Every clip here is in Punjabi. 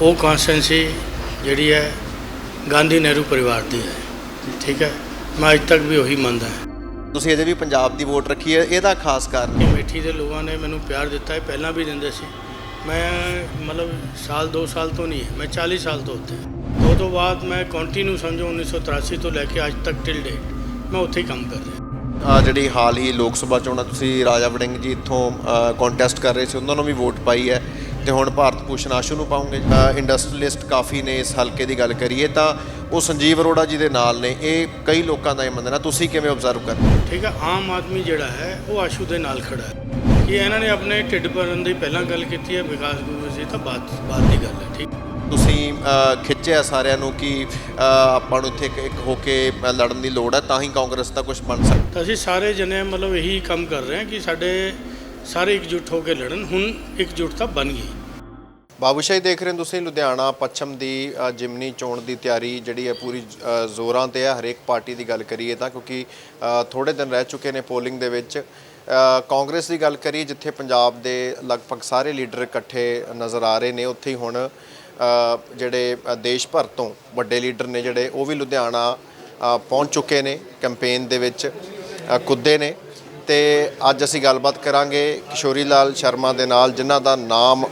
ਉਹ ਕਨਸਟੈਂਸੀ ਜਿਹੜੀ ਹੈ ਗਾਂਧੀ ਨਹਿਰੂ ਪਰਿਵਾਰ ਦੀ ਹੈ। ਠੀਕ ਹੈ? ਮੈਂ ਅੱਜ ਤੱਕ ਵੀ ਉਹੀ ਮੰਨਦਾ ਹਾਂ। ਤੁਸੀਂ ਅਜੇ ਵੀ ਪੰਜਾਬ ਦੀ ਵੋਟ ਰੱਖੀ ਹੈ ਇਹਦਾ ਖਾਸ ਕਾਰਨ ਕਿ ਮੇਠੀ ਦੇ ਲੋਕਾਂ ਨੇ ਮੈਨੂੰ ਪਿਆਰ ਦਿੱਤਾ ਹੈ ਪਹਿਲਾਂ ਵੀ ਦਿੰਦੇ ਸੀ। ਮੈਂ ਮਤਲਬ ਸਾਲ 2 ਸਾਲ ਤੋਂ ਨਹੀਂ ਹੈ ਮੈਂ 40 ਸਾਲ ਤੋਂ ਉੱਥੇ। ਉਹ ਤੋਂ ਬਾਅਦ ਮੈਂ ਕੰਟੀਨਿਊ ਸਮਝੋ 1983 ਤੋਂ ਲੈ ਕੇ ਅੱਜ ਤੱਕ ਟਿਲ ਡੇਟ ਮੈਂ ਉੱਥੇ ਹੀ ਕੰਮ ਕਰ ਰਿਹਾ ਅ, ਜਿਹੜੀ ਹਾਲ ਹੀ ਲੋਕ ਸਭਾ ਚੋਣਾਂ ਤੁਸੀਂ ਰਾਜਾ ਵੜਿੰਗ ਜੀ ਇੱਥੋਂ ਕੰਟੈਸਟ ਕਰ ਰਹੇ ਸੀ ਉਹਨਾਂ ਨੂੰ ਵੀ ਵੋਟ ਪਾਈ ਹੈ। ਤੇ ਹੁਣ ਭਾਰਤ ਭੂਸ਼ਣ ਆਸ਼ੂ ਨੂੰ ਪਾਉਂਗੇ। ਇੰਡਸਟਰੀਲਿਸਟ ਕਾਫੀ ਨੇ ਇਸ ਹਲਕੇ ਦੀ ਗੱਲ ਕਰੀਏ ਤਾਂ ਉਹ ਸੰਜੀਵ ਅਰੋੜਾ ਜੀ ਦੇ ਨਾਲ ਨੇ। ਇਹ ਕਈ ਲੋਕਾਂ ਦਾ ਇਹ ਮੰਨਣਾ। ਤੁਸੀਂ ਕਿਵੇਂ ਆਬਜ਼ਰਵ ਕਰਦੇ ਹੋ? ਠੀਕ ਹੈ ਆਮ ਆਦਮੀ ਜਿਹੜਾ ਹੈ ਉਹ ਆਸ਼ੂ ਦੇ ਨਾਲ ਖੜਾ ਹੈ। ਕਿ ਇਹਨਾਂ ਨੇ ਆਪਣੇ ਢਿੱਡ ਭਰਨ ਦੀ ਪਹਿਲਾਂ ਗੱਲ ਕੀਤੀ ਹੈ ਵਿਕਾਸ ਗੁਰੂ ਜੀ ਤਾਂ ਬਾਅਦ ਬਾਅਦ ਦੀ ਗੱਲ ਹੈ ਠੀਕ ਤੁਸੀਂ ਖਿੱਚਿਆ ਸਾਰਿਆਂ ਨੂੰ ਕਿ ਆਪਾਂ ਨੂੰ ਇੱਥੇ ਇੱਕ ਹੋ ਕੇ ਲੜਨ ਦੀ ਲੋੜ ਹੈ ਤਾਂ ਹੀ ਕਾਂਗਰਸ ਦਾ ਕੁਝ ਬਣ ਸਕਦਾ। ਅਸੀਂ ਸਾਰੇ ਜਣੇ ਮਤਲਬ ਇਹੀ ਕੰਮ ਕਰ ਰਹੇ ਹਾਂ ਕਿ ਸਾਡੇ ਸਾਰੇ ਇਕਜੁੱਟ ਹੋ ਕੇ ਲੜਨ। ਹੁਣ ਇਕਜੁੱਟਤਾ ਬਣ ਗਈ। ਬਾਬੂਸ਼ਾਹੀ ਦੇਖ ਰਹੇ ਹੋ ਤੁਸੀਂ ਲੁਧਿਆਣਾ ਪੱਛਮ ਦੀ ਜਿਮਨੀ ਚੋਣ ਦੀ ਤਿਆਰੀ ਜਿਹੜੀ ਹੈ ਪੂਰੀ ਜ਼ੋਰਾਂ ਤੇ ਹੈ ਹਰੇਕ ਪਾਰਟੀ ਦੀ ਗੱਲ ਕਰੀਏ ਤਾਂ ਕਿਉਂਕਿ ਅ, ਥੋੜੇ ਦਿਨ ਰਹਿ ਚੁੱਕੇ ਨੇ ਪੋਲਿੰਗ ਦੇ ਵਿੱਚ। ਕਾਂਗਰਸ ਦੀ ਗੱਲ ਕਰੀਏ ਜਿੱਥੇ ਪੰਜਾਬ ਦੇ ਲਗਭਗ ਸਾਰੇ ਲੀਡਰ ਇਕੱਠੇ ਨਜ਼ਰ ਆ ਰਹੇ ਨੇ ਉੱਥੇ ਹੀ ਹੁਣ ਜਿਹੜੇ ਦੇਸ਼ ਭਰ ਤੋਂ ਵੱਡੇ ਲੀਡਰ ਨੇ ਜਿਹੜੇ ਉਹ ਵੀ ਲੁਧਿਆਣਾ ਪਹੁੰਚ ਚੁੱਕੇ ਨੇ ਕੈਂਪੇਨ ਦੇ ਵਿੱਚ ਕੁੱਦੇ ਨੇ। ਤੇ ਅੱਜ ਅਸੀਂ ਗੱਲਬਾਤ ਕਰਾਂਗੇ ਕਿਸ਼ੋਰੀ ਲਾਲ ਸ਼ਰਮਾ ਦੇ ਨਾਲ ਜਿਨ੍ਹਾਂ ਦਾ ਨਾਮ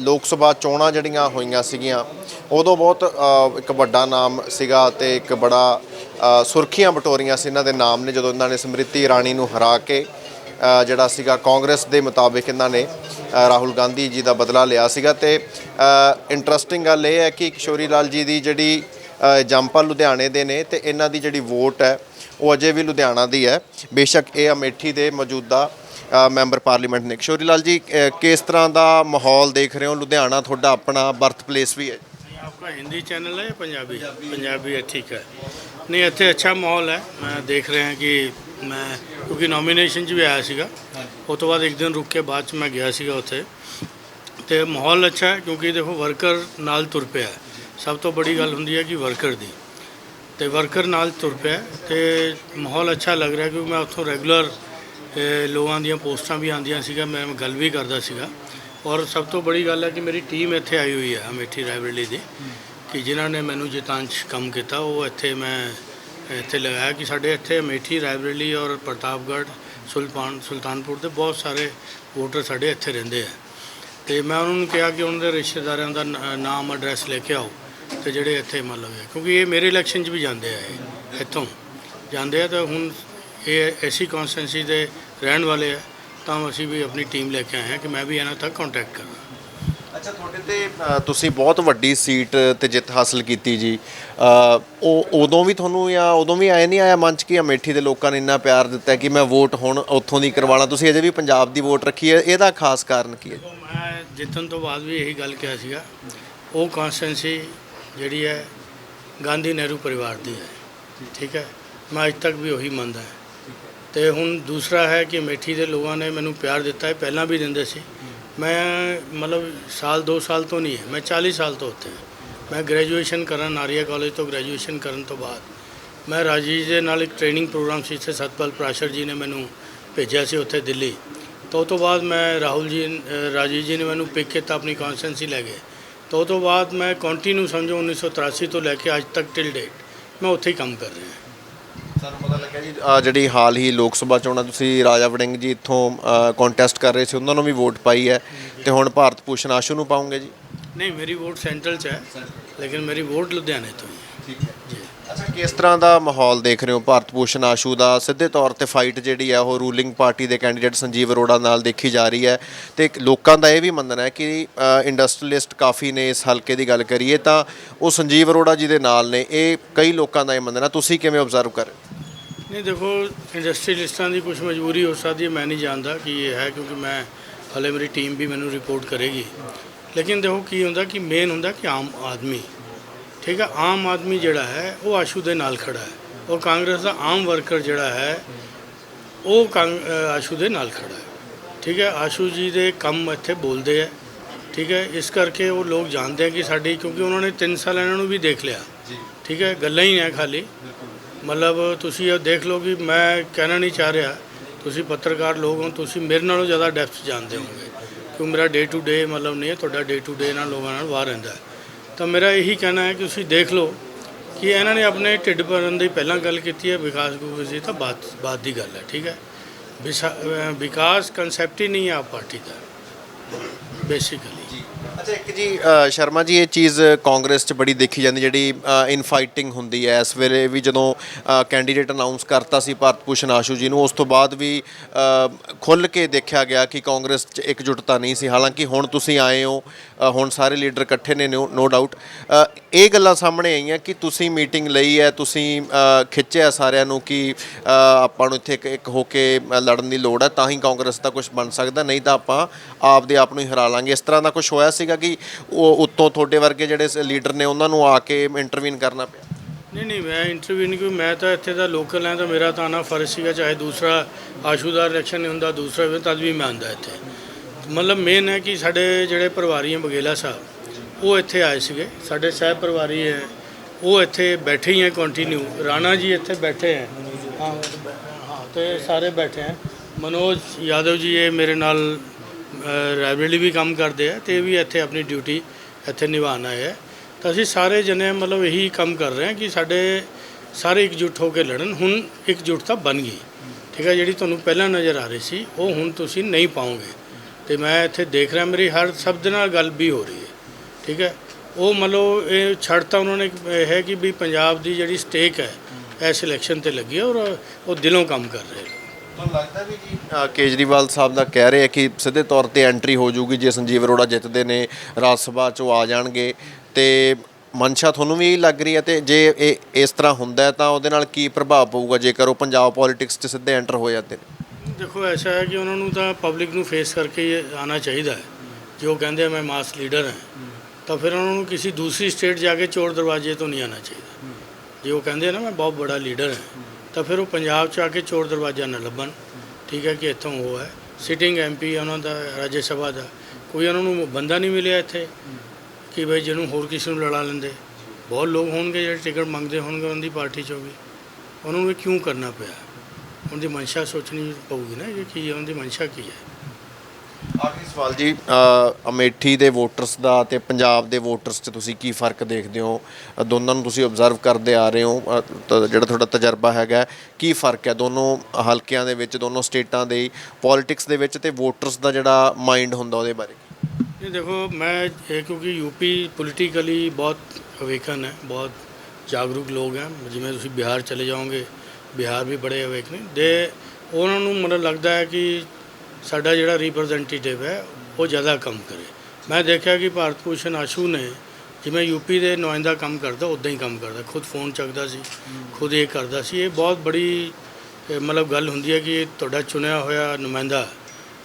ਲੋਕ ਸਭਾ ਚੋਣਾਂ ਜਿਹੜੀਆਂ ਹੋਈਆਂ ਸੀਗੀਆਂ ਉਦੋਂ ਬਹੁਤ ਇੱਕ ਵੱਡਾ ਨਾਮ ਸੀਗਾ ਤੇ ਇੱਕ ਬੜਾ ਸੁਰਖੀਆਂ ਬਟੋਰੀਆਂ ਸੀ ਇਹਨਾਂ ਦੇ ਨਾਮ ਨੇ ਜਦੋਂ ਇਹਨਾਂ ਨੇ ਸਮ੍ਰਿਤੀ ਇਰਾਣੀ ਨੂੰ ਹਰਾ ਕੇ ਜਿਹੜਾ ਸੀਗਾ ਕਾਂਗਰਸ ਦੇ ਮੁਤਾਬਿਕ ਇਹਨਾਂ ਨੇ ਰਾਹੁਲ ਗਾਂਧੀ ਜੀ ਦਾ ਬਦਲਾ ਲਿਆ ਸੀਗਾ ਤੇ ਇੰਟਰਸਟਿੰਗ ਗੱਲ ਇਹ ਹੈ ਕਿ ਕਿਸ਼ੋਰੀ ਲਾਲ ਜੀ ਦੀ ਜਿਹੜੀ ਅ, ਜੰਪਲ ਲੁਧਿਆਣੇ ਦੇ ਨੇ ਤੇ ਇਹਨਾਂ ਦੀ ਜਿਹੜੀ ਵੋਟ ਹੈ ਉਹ ਅਜੇ ਵੀ ਲੁਧਿਆਣਾ ਦੀ ਹੈ। ਬੇਸ਼ੱਕ ਇਹ ਅਮੇਠੀ ਦੇ ਮੌਜੂਦਾ ਮੈਂਬਰ ਪਾਰਲੀਮੈਂਟ ਨੇ। ਕਿਸ਼ੋਰੀ ਲਾਲ ਜੀ ਕਿਸ ਤਰ੍ਹਾਂ ਦਾ ਮਾਹੌਲ ਦੇਖ ਰਹੇ ਹੋ? ਲੁਧਿਆਣਾ ਤੁਹਾਡਾ ਆਪਣਾ ਬਰਥ ਪਲੇਸ ਵੀ ਹੈ। ਆਪਕਾ ਹਿੰਦੀ ਚੈਨਲ ਹੈ ਪੰਜਾਬੀ। ਪੰਜਾਬੀ ਹੈ ਠੀਕ ਹੈ। ਨਹੀਂ ਇੱਥੇ ਅੱਛਾ ਮਾਹੌਲ ਹੈ। ਮੈਂ ਦੇਖ ਰਿਹਾ ਹਾਂ ਕਿ ਮੈਂ ਕਿਉਂਕਿ ਨੋਮੀਨੇਸ਼ਨ 'ਚ ਵੀ ਆਇਆ ਸੀਗਾ। ਉਸ ਤੋਂ ਬਾਅਦ ਇੱਕ ਦਿਨ ਰੁਕ ਕੇ ਬਾਅਦ 'ਚ ਮੈਂ ਗਿਆ ਸੀਗਾ ਉੱਥੇ। ਤੇ ਮਾਹੌਲ ਅੱਛਾ ਹੈ ਕਿਉਂਕਿ ਦੇਖੋ ਵਰਕਰ ਨਾਲ ਤੁਰ ਪਿਆ ਸਭ ਤੋਂ ਬੜੀ ਗੱਲ ਹੁੰਦੀ ਹੈ ਕਿ ਵਰਕਰ ਦੀ। ਤੇ ਵਰਕਰ ਨਾਲ ਤੁਰ ਪਿਆ ਤੇ ਮਾਹੌਲ ਅੱਛਾ ਲੱਗ ਰਿਹਾ ਕਿਉਂਕਿ ਮੈਂ ਉੱਥੋਂ ਰੈਗੂਲਰ ਲੋਕਾਂ ਦੀਆਂ ਪੋਸਟਾਂ ਵੀ ਆਉਂਦੀਆਂ ਸੀਗਾ ਮੈਂ ਗੱਲ ਵੀ ਕਰਦਾ ਸੀਗਾ। ਔਰ ਸਭ ਤੋਂ ਬੜੀ ਗੱਲ ਹੈ ਕਿ ਮੇਰੀ ਟੀਮ ਇੱਥੇ ਆਈ ਹੋਈ ਹੈ, ਅਮੇਠੀ ਰਾਇਬਰਲੀ ਦੀ, ਕਿ ਜਿਨ੍ਹਾਂ ਨੇ ਮੈਨੂੰ ਜਿਤਾਂਸ਼ ਕੰਮ ਕੀਤਾ, ਉਹ ਇੱਥੇ ਮੈਂ ਇੱਥੇ ਲਗਾਇਆ ਕਿ ਸਾਡੇ ਇੱਥੇ ਅਮੇਠੀ ਰਾਇਬਰਲੀ ਔਰ ਪ੍ਰਤਾਪਗੜ੍ਹ, ਸੁਲਤਾਨ, ਸੁਲਤਾਨਪੁਰ ਦੇ ਬਹੁਤ ਸਾਰੇ ਵੋਟਰ ਸਾਡੇ ਇੱਥੇ ਰਹਿੰਦੇ ਆ। ਤੇ ਮੈਂ ਉਹਨਾਂ ਨੂੰ ਕਿਹਾ ਕਿ ਉਹਨਾਂ ਦੇ ਰਿਸ਼ਤੇਦਾਰਾਂ ਦਾ ਨਾਮ, ਐਡਰੈਸ ਲੈ ਕੇ ਆਓ ਤੇ ਜਿਹੜੇ ਇੱਥੇ ਮਤਲਬ ਹੈ ਕਿਉਂਕਿ ਇਹ ਮੇਰੇ ਇਲੈਕਸ਼ਨ 'ਚ ਵੀ ਜਾਂਦੇ ਆ ਇਹ, ਇੱਥੋਂ ਜਾਂਦੇ ਆ ਤਾਂ ਹੁਣ ਇਹ ਐਸੀ ਕਨਸਟੈਂਸੀ ਦੇ ਰਹਿਣ ਵਾਲੇ ਆ ਤਾਂ ਅਸੀਂ ਵੀ ਆਪਣੀ ਟੀਮ ਲੈ ਕੇ ਆਏ ਹਾਂ ਕਿ ਮੈਂ ਵੀ ਇਹਨਾਂ ਤੱਕ ਕੰਟੈਕਟ ਕਰਾਂ। ਅੱਛਾ ਤੁਹਾਡੇ ਤੇ ਅ, ਤੁਸੀਂ ਬਹੁਤ ਵੱਡੀ ਸੀਟ ਤੇ ਜਿੱਤ ਹਾਸਲ ਕੀਤੀ ਜੀ। ਅ, ਉਹ ਉਦੋਂ ਵੀ ਤੁਹਾਨੂੰ ਜਾਂ ਉਦੋਂ ਵੀ ਆਏ ਨਹੀਂ ਆਇਆ ਮਨ 'ਚ ਕਿ ਅਮੇਠੀ ਦੇ ਲੋਕਾਂ ਨੇ ਇੰਨਾ ਪਿਆਰ ਦਿੱਤਾ ਕਿ ਮੈਂ ਵੋਟ ਹੁਣ ਉੱਥੋਂ ਦੀ ਕਰਵਾਣਾ ਤੁਸੀਂ ਅਜੇ ਵੀ ਪੰਜਾਬ ਦੀ ਵੋਟ ਰੱਖੀ ਹੈ ਇਹਦਾ ਖਾਸ ਕਾਰਨ ਕੀ ਹੈ? ਮੈਂ ਜਿੱਤਣ ਤੋਂ ਬਾਅਦ ਵੀ ਇਹੀ ਗੱਲ ਕਿਹਾ ਸੀਗਾ ਉਹ ਕਨਸਟੈਂਸੀ ਜਿਹੜੀ ਹੈ ਗਾਂਧੀ ਨਹਿਰੂ ਪਰਿਵਾਰ ਦੀ ਹੈ। ਠੀਕ ਹੈ? ਮੈਂ ਅੱਜ ਤੱਕ ਵੀ ਉਹੀ ਮੰਨਦਾ ਹਾਂ। ਤੇ ਹੁਣ ਦੂਸਰਾ ਹੈ ਕਿ ਮੇਠੀ ਦੇ ਲੋਕਾਂ ਨੇ ਮੈਨੂੰ ਪਿਆਰ ਦਿੱਤਾ ਹੈ ਪਹਿਲਾਂ ਵੀ ਦਿੰਦੇ ਸੀ। ਮੈਂ ਮਤਲਬ ਸਾਲ 2 ਸਾਲ ਤੋਂ ਨਹੀਂ ਹੈ ਮੈਂ 40 ਸਾਲ ਤੋਂ ਉੱਥੇ ਮੈਂ ਗ੍ਰੈਜੂਏਸ਼ਨ ਕਰਨ ਆਰੀਆ ਕਾਲਜ ਤੋਂ ਗ੍ਰੈਜੂਏਸ਼ਨ ਕਰਨ ਤੋਂ ਬਾਅਦ ਮੈਂ ਰਾਜੀਵ ਦੇ ਨਾਲ ਇੱਕ ਟ੍ਰੇਨਿੰਗ ਪ੍ਰੋਗਰਾਮ ਸੀ ਇੱਥੇ ਸਤਪਾਲ ਪ੍ਰਾਸ਼ਰ ਜੀ ਨੇ ਮੈਨੂੰ ਭੇਜਿਆ ਸੀ ਉੱਥੇ ਦਿੱਲੀ। ਤਾਂ ਉਹ ਤੋਂ ਬਾਅਦ ਮੈਂ ਰਾਹੁਲ ਜੀ ਅ, ਰਾਜੀਵ ਜੀ ਨੇ ਮੈਨੂੰ ਪਿਕ ਕੀਤਾ ਆਪਣੀ ਕੌਨਸਟੈਂਸੀ ਲੈ ਗਏ। ਤਾਂ ਉਹ ਤੋਂ ਬਾਅਦ ਮੈਂ ਕੰਟੀਨਿਊ ਸਮਝੋ 1983 ਤੋਂ ਲੈ ਕੇ ਅੱਜ ਤੱਕ ਟਿਲ ਡੇਟ ਮੈਂ ਉੱਥੇ ਹੀ ਕੰਮ ਕਰ ਰਿਹਾ ਸਾਨੂੰ ਪਤਾ ਲੱਗਿਆ ਜੀ ਅ, ਜਿਹੜੀ ਹਾਲ ਹੀ ਲੋਕ ਸਭਾ ਚੋਣਾਂ ਤੁਸੀਂ ਰਾਜਾ ਵੜਿੰਗ ਜੀ ਇੱਥੋਂ ਕੰਟੈਸਟ ਕਰ ਰਹੇ ਸੀ ਉਹਨਾਂ ਨੂੰ ਵੀ ਵੋਟ ਪਾਈ ਹੈ ਤੇ ਹੁਣ ਭਾਰਤ ਭੂਸ਼ਣ ਆਸ਼ੂ ਨੂੰ ਪਾਉਂਗੇ ਜੀ? ਨਹੀਂ ਮੇਰੀ ਵੋਟ ਸੈਂਟਰਲ 'ਚ ਹੈ ਲੇਕਿਨ ਮੇਰੀ ਵੋਟ ਲੁਧਿਆਣੇ ਤੋਂ ਹੀ ਹੈ। ਠੀਕ ਹੈ। ਅੱਛਾ ਕਿਸ ਤਰ੍ਹਾਂ ਦਾ ਮਾਹੌਲ ਦੇਖ ਰਹੇ ਹੋ ਭਾਰਤ ਭੂਸ਼ਣ ਆਸ਼ੂ ਦਾ? ਸਿੱਧੇ ਤੌਰ ਤੇ ਫਾਈਟ ਜਿਹੜੀ ਹੈ ਉਹ ਰੂਲਿੰਗ ਪਾਰਟੀ ਦੇ ਕੈਂਡੀਡੇਟ ਸੰਜੀਵ ਅਰੋੜਾ ਨਾਲ ਦੇਖੀ ਜਾ ਰਹੀ ਹੈ ਤੇ ਇੱਕ ਲੋਕਾਂ ਦਾ ਇਹ ਵੀ ਮੰਨਣਾ ਹੈ ਕਿ ਇੰਡਸਟਰੀਲਿਸਟ ਕਾਫੀ ਨੇ ਇਸ ਹਲਕੇ ਦੀ ਗੱਲ ਕਰੀਏ ਤਾਂ ਉਹ ਸੰਜੀਵ ਅਰੋੜਾ ਜੀ ਦੇ ਨਾਲ ਨੇ ਇਹ ਕਈ ਲੋਕਾਂ ਦਾ ਇਹ ਮੰਨਣਾ ਤੁਸੀਂ ਕਿਵੇਂ ਆਬਜ਼ਰਵ ਕਰ ਰਹੇ ਹੋ? ਨਹੀਂ ਦੇਖੋ ਇੰਡਸਟਰੀਲਿਸਟਾਂ ਦੀ ਕੁਝ ਮਜਬੂਰੀ ਹੋ ਸਕਦੀ ਹੈ ਮੈਂ ਨਹੀਂ ਜਾਣਦਾ ਕਿ ਇਹ ਹੈ ਕਿਉਂਕਿ ਮੈਂ ਹਲੇ ਮੇਰੀ ਟੀਮ ਵੀ ਮੈਨੂੰ ਰਿਪੋਰਟ ਕਰੇਗੀ। ਲੇਕਿਨ ਦੇਖੋ ਕੀ ਹੁੰਦਾ ਕਿ ਮੇਨ ਹੁੰਦਾ ਕਿ ਆਮ ਆਦਮੀ ਠੀਕ ਹੈ ਆਮ ਆਦਮੀ ਜਿਹੜਾ ਹੈ ਉਹ ਆਸ਼ੂ ਦੇ ਨਾਲ ਖੜਾ ਹੈ ਔਰ ਕਾਂਗਰਸ ਦਾ ਆਮ ਵਰਕਰ ਜਿਹੜਾ ਹੈ ਉਹ ਆਸ਼ੂ ਦੇ ਨਾਲ ਖੜਾ ਹੈ। ਠੀਕ ਹੈ ਆਸ਼ੂ ਜੀ ਦੇ ਕੰਮ ਇੱਥੇ ਬੋਲਦੇ ਆ ਠੀਕ ਹੈ ਇਸ ਕਰਕੇ ਉਹ ਲੋਕ ਜਾਣਦੇ ਆ ਕਿ ਸਾਡੀ ਕਿਉਂਕਿ ਉਹਨਾਂ ਨੇ 3 ਸਾਲ ਇਹਨਾਂ ਨੂੰ ਵੀ ਦੇਖ ਲਿਆ। ਠੀਕ ਹੈ ਗੱਲਾਂ ਹੀ ਨੇ ਖਾਲੀ। ਮਤਲਬ ਤੁਸੀਂ ਇਹ ਦੇਖ ਲਓ ਕਿ ਮੈਂ ਕਹਿਣਾ ਨਹੀਂ ਚਾਹ ਰਿਹਾ। ਤੁਸੀਂ ਪੱਤਰਕਾਰ ਲੋਕ ਹੋ, ਤੁਸੀਂ ਮੇਰੇ ਨਾਲੋਂ ਜ਼ਿਆਦਾ ਡੈਪਥ ਜਾਣਦੇ ਹੋਗੇ ਕਿਉਂ ਮੇਰਾ ਡੇ ਟੂ ਡੇ ਮਤਲਬ ਨਹੀਂ ਹੈ, ਤੁਹਾਡਾ ਡੇ ਟੂ ਡੇ ਨਾਲ ਲੋਕਾਂ ਨਾਲ ਵਾਰ ਰਹਿੰਦਾ ਤਾਂ ਮੇਰਾ ਇਹੀ ਕਹਿਣਾ ਹੈ ਕਿ ਤੁਸੀਂ ਦੇਖ ਲਓ ਕਿ ਇਹਨਾਂ ਨੇ ਆਪਣੇ ਢਿੱਡ ਭਰਨ ਦੀ ਪਹਿਲਾਂ ਗੱਲ ਕੀਤੀ ਹੈ, ਵਿਕਾਸ ਗੁਰੂ ਜੀ ਤਾਂ ਬਾਤ ਬਾਤ ਦੀ ਗੱਲ ਹੈ, ਠੀਕ ਹੈ? ਵਿਸਾ- ਵਿਕਾਸ ਕਨਸੈਪਟ ਹੀ ਨਹੀਂ ਹੈ ਆਪ ਪਾਰਟੀ ਦਾ ਬੇਸਿਕਲੀ ਅੱਛਾ, ਇੱਕ ਜੀ ਸ਼ਰਮਾ ਜੀ, ਇਹ ਚੀਜ਼ ਕਾਂਗਰਸ 'ਚ ਬੜੀ ਦੇਖੀ ਜਾਂਦੀ, ਜਿਹੜੀ ਇਨਫਾਈਟਿੰਗ ਹੁੰਦੀ ਹੈ। ਇਸ ਵੇਲੇ ਵੀ ਜਦੋਂ ਕੈਂਡੀਡੇਟ ਅਨਾਉਂਸ ਕਰਤਾ ਸੀ ਭਾਰਤ ਭੂਸ਼ਣ ਆਸ਼ੂ ਜੀ ਨੂੰ, ਉਸ ਤੋਂ ਬਾਅਦ ਵੀ ਖੁੱਲ ਕੇ ਦੇਖਿਆ ਗਿਆ ਕਿ ਕਾਂਗਰਸ 'ਚ ਇਕਜੁੱਟਤਾ ਨਹੀਂ ਸੀ। ਹਾਲਾਂਕਿ ਹੁਣ ਤੁਸੀਂ ਆਏ ਹੋ ਹੁਣ ਸਾਰੇ ਲੀਡਰ ਇਕੱਠੇ ਨੇ, ਨੋ ਡਾਊਟ ਇਹ ਗੱਲਾਂ ਸਾਹਮਣੇ ਆਈਆਂ ਕਿ ਤੁਸੀਂ ਮੀਟਿੰਗ ਲਈ ਹੈ, ਤੁਸੀਂ ਖਿੱਚਿਆ ਸਾਰਿਆਂ ਨੂੰ ਕਿ ਆਪਾਂ ਨੂੰ ਇੱਥੇ ਇੱਕ ਇੱਕ ਹੋ ਕੇ ਲੜਨ ਦੀ ਲੋੜ ਹੈ, ਤਾਂ ਹੀ ਕਾਂਗਰਸ ਦਾ ਕੁਝ ਬਣ ਸਕਦਾ, ਨਹੀਂ ਤਾਂ ਆਪਾਂ ਆਪਦੇ ਆਪ ਨੂੰ ਹੀ ਹਰਾ ਲਾਂਗੇ। ਇਸ ਤਰ੍ਹਾਂ ਦਾ ਕੁਝ ਹੋਇਆ ਸੀਗਾ ਕਿ ਉਹ ਉੱਤੋਂ ਤੁਹਾਡੇ ਵਰਗੇ ਜਿਹੜੇ ਲੀਡਰ ਨੇ ਉਹਨਾਂ ਨੂੰ ਆ ਕੇ ਇੰਟਰਵੀਨ ਕਰਨਾ ਪਿਆ? ਨਹੀਂ ਨਹੀਂ, ਮੈਂ ਇੰਟਰਵਿਊ ਨਹੀਂ ਕੋਈ ਮੈਂ ਤਾਂ ਇੱਥੇ ਦਾ ਲੋਕਲ ਹਾਂ, ਤਾਂ ਮੇਰਾ ਤਾਂ ਆਉਣਾ ਫਰਜ਼ ਸੀਗਾ, ਚਾਹੇ ਦੂਸਰਾ ਆਸ਼ੂਦਾਰ ਇਲੈਕਸ਼ਨ ਨਹੀਂ ਹੁੰਦਾ, ਦੂਸਰਾ ਵੀ, ਤਦ ਵੀ ਮੈਂ ਆਉਂਦਾ ਇੱਥੇ। ਮਤਲਬ ਮੇਨ ਹੈ ਕਿ ਸਾਡੇ ਜਿਹੜੇ ਪਰਿਵਾਰੀ ਹੈ, ਬਗੇਲਾ ਸਾਹਿਬ, ਉਹ ਇੱਥੇ ਆਏ ਸੀਗੇ। ਸਾਡੇ ਸਹਿਬ ਪਰਿਵਾਰੀ ਹੈ, ਉਹ ਇੱਥੇ ਬੈਠੇ ਹੀ ਹੈ ਕੰਟੀਨਿਊ ਰਾਣਾ ਜੀ ਇੱਥੇ ਬੈਠੇ ਹੈ। ਹਾਂ ਹਾਂ, ਤੇ ਸਾਰੇ ਬੈਠੇ ਹੈ। ਮਨੋਜ ਯਾਦਵ ਜੀ, ਇਹ ਮੇਰੇ ਨਾਲ ਲਾਇਬ੍ਰੇਰੀ ਵੀ ਕੰਮ ਕਰਦੇ ਆ ਤੇ ਇਹ ਵੀ ਇੱਥੇ ਆਪਣੀ ਡਿਊਟੀ ਇੱਥੇ ਨਿਭਾਉਣ ਆਏ ਹੈ ਤਾਂ ਅਸੀਂ ਸਾਰੇ ਜਣੇ ਮਤਲਬ ਇਹੀ ਕੰਮ ਕਰ ਰਹੇ ਹਾਂ ਕਿ ਸਾਡੇ ਸਾਰੇ ਇਕਜੁੱਟ ਹੋ ਕੇ ਲੜਨ। ਹੁਣ ਇਕਜੁੱਟਤਾ ਬਣ ਗਈ। ਠੀਕ ਹੈ ਜਿਹੜੀ ਤੁਹਾਨੂੰ ਪਹਿਲਾਂ ਨਜ਼ਰ ਆ ਰਹੀ ਸੀ, ਉਹ ਹੁਣ ਤੁਸੀਂ ਨਹੀਂ ਪਾਓਗੇ। ਤੇ ਮੈਂ ਇੱਥੇ ਦੇਖ ਰਿਹਾ, ਮੇਰੀ ਹਰ ਸਭ ਦੇ ਨਾਲ ਗੱਲ ਵੀ ਹੋ ਰਹੀ ਹੈ। ਠੀਕ ਹੈ ਉਹ ਮਤਲਬ ਇਹ ਛੱਡਤਾ ਉਹਨਾਂ ਨੇ ਇਹ ਹੈ ਕਿ ਵੀ ਪੰਜਾਬ ਦੀ ਜਿਹੜੀ ਸਟੇਕ ਹੈ, ਇਸ ਇਲੈਕਸ਼ਨ ਤੇ ਲੱਗੀ ਹੈ ਔਰ ਉਹ ਦਿਲੋਂ ਕੰਮ ਕਰ ਰਹੇ ਨੇ। ਤੁਹਾਨੂੰ ਲੱਗਦਾ ਵੀ ਜੀ ਅ, ਕੇਜਰੀਵਾਲ ਸਾਹਿਬ ਦਾ ਕਹਿ ਰਹੇ ਆ ਕਿ ਸਿੱਧੇ ਤੌਰ ਤੇ ਐਂਟਰੀ ਹੋ ਜਾਊਗੀ ਜੇ ਸੰਜੀਵ ਅਰੋੜਾ ਜਿੱਤਦੇ ਨੇ ਰਾਜ ਸਭਾ ਚੋਂ ਆ ਜਾਣਗੇ। ਤੇ ਮਨਸ਼ਾ ਤੁਹਾਨੂੰ ਵੀ ਇਹੀ ਲੱਗ ਰਹੀ ਹੈ ਤੇ ਜੇ ਇਹ ਇਸ ਤਰ੍ਹਾਂ ਹੁੰਦਾ ਹੈ ਤਾਂ ਉਹਦੇ ਨਾਲ ਕੀ ਪ੍ਰਭਾਵ ਪਊਗਾ ਜੇਕਰ ਉਹ ਪੰਜਾਬ ਪੋਲਿਟਿਕਸ 'ਚ ਸਿੱਧੇ ਐਂਟਰ ਹੋ ਜਾਂਦੇ ਨੇ? ਦੇਖੋ ਐਸਾ ਹੈ ਕਿ ਉਹਨਾਂ ਨੂੰ ਤਾਂ ਪਬਲਿਕ ਨੂੰ ਫੇਸ ਕਰਕੇ ਹੀ ਆਉਣਾ ਚਾਹੀਦਾ ਹੈ। ਜੋ ਕਹਿੰਦੇ ਮੈਂ ਮਾਸ ਲੀਡਰ ਹਾਂ ਤਾਂ ਫਿਰ ਉਹਨਾਂ ਨੂੰ ਕਿਸੇ ਦੂਸਰੀ ਸਟੇਟ ਜਾ ਕੇ ਚੋਰ ਦਰਵਾਜ਼ੇ ਤੋਂ ਨਹੀਂ ਆਉਣਾ ਚਾਹੀਦਾ। ਜੇ ਉਹ ਕਹਿੰਦੇ ਨਾ ਮੈਂ ਬਹੁਤ ਬੜਾ ਲੀਡਰ ਹਾਂ ਤਾਂ ਫਿਰ ਉਹ ਪੰਜਾਬ 'ਚ ਆ ਕੇ ਚੋਰ ਦਰਵਾਜ਼ਾ ਨਾ ਲੱਭਣ। ਠੀਕ ਹੈ ਕਿ ਇੱਥੋਂ ਉਹ ਹੈ। ਸਿਟਿੰਗ ਐਮਪੀ ਉਹਨਾਂ ਦਾ, ਰਾਜ ਸਭਾ ਦਾ। ਕੋਈ ਉਹਨਾਂ ਨੂੰ ਬੰਦਾ ਨਹੀਂ ਮਿਲਿਆ ਇੱਥੇ ਕਿ ਭਾਈ ਜਿਹਨੂੰ ਹੋਰ ਕਿਸੇ ਨੂੰ ਲੜਾ ਲੈਂਦੇ। ਬਹੁਤ ਲੋਕ ਹੋਣਗੇ ਜਿਹੜੇ ਟਿਕਟ ਮੰਗਦੇ ਹੋਣਗੇ ਉਹਨਾਂ ਦੀ ਪਾਰਟੀ 'ਚੋਂ ਵੀ। ਉਹਨਾਂ ਨੂੰ ਇਹ ਕਿਉਂ ਕਰਨਾ ਪਿਆ? ਉਹਨਾਂ ਦੀ ਮਨਸ਼ਾ ਸੋਚਣੀ ਪਊਗੀ ਨਾ ਕਿ ਕੀ ਹੈ, ਉਹਨਾਂ ਦੀ ਮਨਸ਼ਾ ਕੀ ਹੈ? ਸਵਾਲ ਜੀ ਅਮੇਠੀ ਦੇ ਵੋਟਰਸ ਦਾ ਤੇ ਪੰਜਾਬ ਦੇ ਵੋਟਰਸ 'ਚ ਤੁਸੀਂ ਕੀ ਫ਼ਰਕ ਦੇਖਦੇ ਹੋ? ਦੋਨਾਂ ਨੂੰ ਤੁਸੀਂ ਆਬਜ਼ਰਵ ਕਰਦੇ ਆ ਰਹੇ ਹੋ ਜਿਹੜਾ ਤੁਹਾਡਾ ਤਜਰਬਾ ਹੈਗਾ, ਕੀ ਫ਼ਰਕ ਹੈ ਦੋਨੋਂ ਹਲਕਿਆਂ ਦੇ ਵਿੱਚ, ਦੋਨੋਂ ਸਟੇਟਾਂ ਦੇ ਪੋਲਿਟਿਕਸ ਦੇ ਵਿੱਚ ਤੇ ਵੋਟਰਸ ਦਾ ਜਿਹੜਾ ਮਾਈਂਡ ਹੁੰਦਾ ਉਹਦੇ ਬਾਰੇ? ਇਹ ਦੇਖੋ, ਮੈਂ ਇਹ ਕਿਉਂਕਿ ਯੂਪੀ ਪੋਲੀਟੀਕਲੀ ਬਹੁਤ ਅਵੇਕਨ ਹੈ, ਬਹੁਤ ਜਾਗਰੂਕ ਲੋਕ ਹੈ। ਜਿਵੇਂ ਤੁਸੀਂ ਬਿਹਾਰ ਚਲੇ ਜਾਓਗੇ, ਬਿਹਾਰ ਵੀ ਬੜੇ ਅਵੇਕ ਨੇ ਦੇ ਉਹਨਾਂ ਨੂੰ ਮਤਲਬ ਲੱਗਦਾ ਹੈ ਕਿ ਸਾਡਾ ਜਿਹੜਾ ਰਿਪਰੈਜ਼ੈਂਟੇਟਿਵ ਹੈ ਉਹ ਜ਼ਿਆਦਾ ਕੰਮ ਕਰੇ। ਮੈਂ ਦੇਖਿਆ ਕਿ ਭਾਰਤ ਭੂਸ਼ਣ ਆਸ਼ੂ ਨੇ ਜਿਵੇਂ ਯੂਪੀ ਦੇ ਨੁਮਾਇੰਦਾ ਕੰਮ ਕਰਦਾ ਉਦਾਂ ਹੀ ਕੰਮ ਕਰਦਾ। ਖੁਦ ਫੋਨ ਚੱਕਦਾ ਸੀ ਖੁਦ ਇਹ ਕਰਦਾ ਸੀ। ਇਹ ਬਹੁਤ ਬੜੀ ਮਤਲਬ ਗੱਲ ਹੁੰਦੀ ਹੈ ਕਿ ਤੁਹਾਡਾ ਚੁਣਿਆ ਹੋਇਆ ਨੁਮਾਇੰਦਾ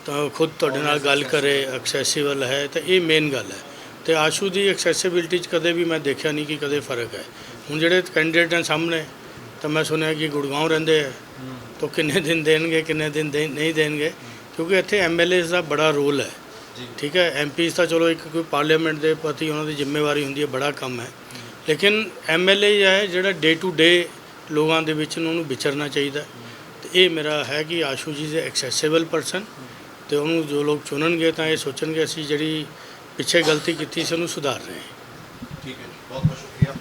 ਤਾਂ ਖੁਦ ਤੁਹਾਡੇ ਨਾਲ ਗੱਲ ਕਰੇ ਐਕਸੈਸਿਬਲ ਹੈ ਤਾਂ ਇਹ ਮੇਨ ਗੱਲ ਹੈ। ਤੇ ਆਸ਼ੂ ਦੀ ਐਕਸੈਸਿਬਿਲਟੀ 'ਚ ਕਦੇ ਵੀ ਮੈਂ ਦੇਖਿਆ ਨਹੀਂ ਕਿ ਕਦੇ ਫ਼ਰਕ ਹੈ। ਹੁਣ ਜਿਹੜੇ ਕੈਂਡੀਡੇਟ ਹਨ ਸਾਹਮਣੇ ਤਾਂ ਮੈਂ ਸੁਣਿਆ ਕਿ ਗੁੜਗਾਉਂ ਰਹਿੰਦੇ ਹੈ। ਤਾਂ ਕਿੰਨੇ ਦਿਨ ਦੇਣਗੇ ਕਿੰਨੇ ਦਿਨ ਨਹੀਂ ਦੇਣਗੇ। ਕਿਉਂਕਿ ਇੱਥੇ ਐਮਐਲਏਸ ਦਾ ਬੜਾ ਰੋਲ ਹੈ। ਠੀਕ ਹੈ ਐਮਪੀਸ ਤਾਂ ਚਲੋ ਇੱਕ ਕੋਈ ਪਾਰਲੀਮੈਂਟ ਦੇ ਪ੍ਰਤੀ ਉਹਨਾਂ ਦੀ ਜ਼ਿੰਮੇਵਾਰੀ ਹੁੰਦੀ ਹੈ ਬੜਾ ਕੰਮ ਹੈ। ਲੇਕਿਨ ਐਮਐਲਏ ਹੈ ਜਿਹੜਾ ਡੇ ਟੂ ਡੇ ਲੋਕਾਂ ਦੇ ਵਿੱਚ ਉਹਨੂੰ ਵਿਚਰਨਾ ਚਾਹੀਦਾ ਤੇ ਇਹ ਮੇਰਾ ਹੈ ਕਿ ਆਸ਼ੂ ਜੀ ਦੇ ਐਕਸੈਸਿਬਲ ਪਰਸਨ ਤੇ ਉਹਨੂੰ ਜੋ ਲੋਕ ਚੁਣਨਗੇ ਤਾਂ ਇਹ ਸੋਚਣਗੇ ਅਸੀਂ ਜਿਹੜੀ ਪਿੱਛੇ ਗਲਤੀ ਕੀਤੀ ਸੀ ਉਹਨੂੰ ਸੁਧਾਰ ਰਹੇ ਹਾਂ ਠੀਕ ਹੈ ਜੀ ਬਹੁਤ ਬਹੁਤ ਸ਼ੁਕਰੀਆ ਅ,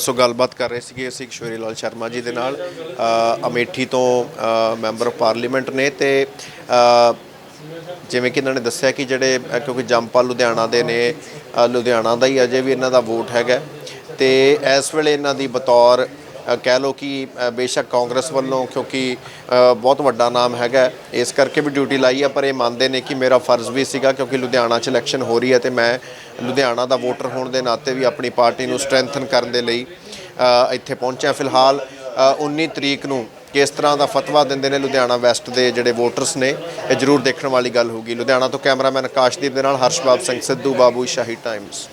ਸੋ ਗੱਲਬਾਤ ਕਰ ਰਹੇ ਸੀਗੇ ਅਸੀਂ ਕਿਸ਼ੋਰੀ ਲਾਲ ਸ਼ਰਮਾ ਜੀ ਦੇ ਨਾਲ। ਅਮੇਠੀ ਤੋਂ ਮੈਂਬਰ ਆਫ ਪਾਰਲੀਮੈਂਟ ਨੇ ਤੇ ਜਿਵੇਂ ਕਿ ਇਹਨਾਂ ਨੇ ਦੱਸਿਆ ਕਿ ਜਿਹੜੇ ਕਿਉਂਕਿ ਜੰਪਾ ਲੁਧਿਆਣਾ ਦੇ ਨੇ ਲੁਧਿਆਣਾ ਦਾ ਹੀ ਅਜੇ ਵੀ ਇਹਨਾਂ ਦਾ ਵੋਟ ਹੈਗਾ। ਤੇ ਇਸ ਵੇਲੇ ਇਹਨਾਂ ਦੀ ਬਤੌਰ ਕਹਿ ਲਓ ਕਿ ਬੇਸ਼ੱਕ ਕਾਂਗਰਸ ਵੱਲੋਂ ਕਿਉਂਕਿ ਬਹੁਤ ਵੱਡਾ ਨਾਮ ਹੈਗਾ ਇਸ ਕਰਕੇ ਵੀ ਡਿਊਟੀ ਲਾਈ ਆ ਪਰ ਇਹ ਮੰਨਦੇ ਨੇ ਕਿ ਮੇਰਾ ਫਰਜ਼ ਵੀ ਸੀਗਾ ਕਿਉਂਕਿ ਲੁਧਿਆਣਾ 'ਚ ਇਲੈਕਸ਼ਨ ਹੋ ਰਹੀ ਹੈ ਤੇ ਮੈਂ ਲੁਧਿਆਣਾ ਦਾ ਵੋਟਰ ਹੋਣ ਦੇ ਨਾਤੇ ਵੀ ਆਪਣੀ ਪਾਰਟੀ ਨੂੰ ਸਟਰੈਂਥਨ ਕਰਨ ਦੇ ਲਈ ਇੱਥੇ ਪਹੁੰਚਿਆ ਫਿਲਹਾਲ। ਅ, 19 ਤਰੀਕ ਨੂੰ ਕਿਸ ਤਰ੍ਹਾਂ ਦਾ ਫਤਵਾ ਦਿੰਦੇ ਨੇ ਲੁਧਿਆਣਾ ਵੈਸਟ ਦੇ ਜਿਹੜੇ ਵੋਟਰਸ ਨੇ ਇਹ ਜ਼ਰੂਰ ਦੇਖਣ ਵਾਲੀ ਗੱਲ ਹੋਊਗੀ। ਲੁਧਿਆਣਾ ਤੋਂ ਕੈਮਰਾਮੈਨ ਆਕਾਸ਼ਦੀਪ ਦੇ ਨਾਲ ਹਰਸ਼ਬਾਬ ਸਿੰਘ ਸਿੱਧੂ ਬਾਬੂ ਸ਼ਾਹੀ ਟਾਈਮਸ